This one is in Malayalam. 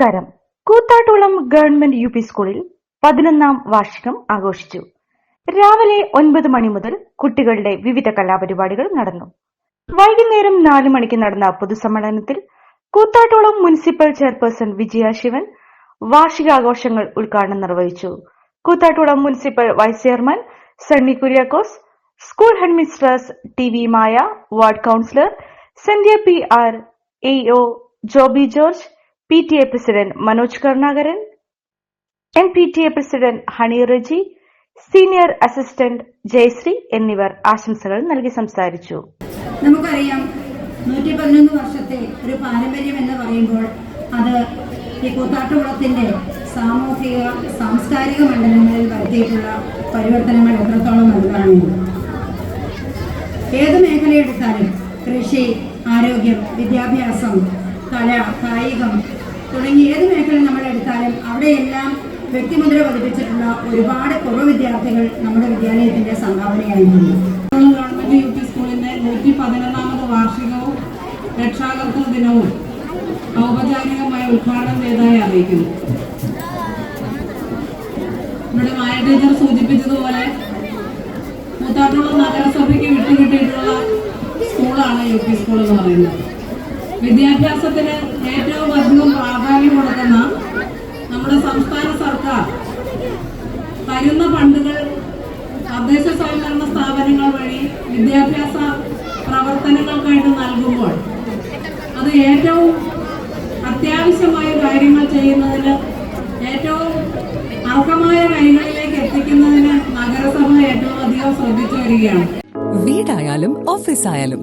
നമസ്കാരം. കൂത്താട്ടുളം ഗവൺമെന്റ് യു പി സ്കൂളിൽ പതിനൊന്നാം വാർഷികം ആഘോഷിച്ചു. രാവിലെ ഒൻപത് മണി മുതൽ കുട്ടികളുടെ വിവിധ കലാപരിപാടികൾ നടന്നു. വൈകുന്നേരം നാല് മണിക്ക് നടന്ന പൊതുസമ്മേളനത്തിൽ കൂത്താട്ടുളം മുനിസിപ്പൽ ചെയർപേഴ്സൺ വിജയ ശിവൻ വാർഷികാഘോഷങ്ങൾ ഉദ്ഘാടനം നിർവഹിച്ചു. Koothattukulam municipal vice chairman Sunny Kuriakose school headmistress T V Maya ward councillor Sandhya P R A O Joby George P T A president Manoj Karunakaran N P T A president Honey Reji senior assistant Jayashree എന്നിവർ ആശംസകൾ നൽകി സംസാരിച്ചു നമുക്കറിയാം നൂറ്റി പതിനൊന്ന് വർഷത്തെ ഒരു പാരമ്പര്യം എന്ന് പറയുമ്പോൾ അത് ഈ കൂത്താട്ടുകുളത്തിന്റെ സാമൂഹിക സാംസ്കാരിക മണ്ഡലങ്ങളിൽ വരുത്തിയിട്ടുള്ള പരിവർത്തനങ്ങൾ എത്രത്തോളം വലുതാണ്. ഏത് മേഖലയെടുത്താലും കൃഷി ആരോഗ്യം വിദ്യാഭ്യാസം കല കായികം തുടങ്ങി ഏത് മേഖല നമ്മൾ എടുത്താലും അവിടെയെല്ലാം വ്യക്തിമുദ്ര പതിപ്പിച്ചിട്ടുള്ള ഒരുപാട് കുറവ് വിദ്യാർത്ഥികൾ നമ്മുടെ വിദ്യാലയത്തിന്റെ സംഭാവനയായിട്ടുണ്ട് ഗവൺമെന്റ് യു പി സ്കൂളിന്റെ നൂറ്റി പതിനൊന്നാമത് വാർഷികവും രക്ഷാകർതൃ ദിനവും ഔപചാരികമായി ഉദ്ഘാടനം ചെയ്തതായി അറിയിക്കുന്നു. ഇവിടെ മായ ടീച്ചർ സൂചിപ്പിച്ചതുപോലെ കൂത്താട്ടുകുളം നഗരസഭയ്ക്ക് വിട്ടുകിട്ടിയിട്ടുള്ള സ്കൂളാണ് യു പി സ്കൂൾ എന്ന് പറയുന്നത്. വിദ്യാഭ്യാസത്തിന് ഏറ്റവും അധികം പ്രാധാന്യം കൊടുക്കുന്ന നമ്മുടെ സംസ്ഥാന സർക്കാർ. തരുന്ന ഫണ്ടുകൾ തദ്ദേശ സ്വയംഭരണ സ്ഥാപനങ്ങൾ വഴി വിദ്യാഭ്യാസ പ്രവർത്തനങ്ങൾക്കായിട്ട് നൽകുമ്പോൾ അത് ഏറ്റവും അത്യാവശ്യമായ കാര്യങ്ങൾ ചെയ്യുന്നതിന് ഏറ്റവും അർഹമായ കൈകളിലേക്ക് എത്തിക്കുന്നതിന് നഗരസഭ ഏറ്റവും അധികം ശ്രദ്ധിച്ചു വരികയാണ്. വീടായാലും ഓഫീസായാലും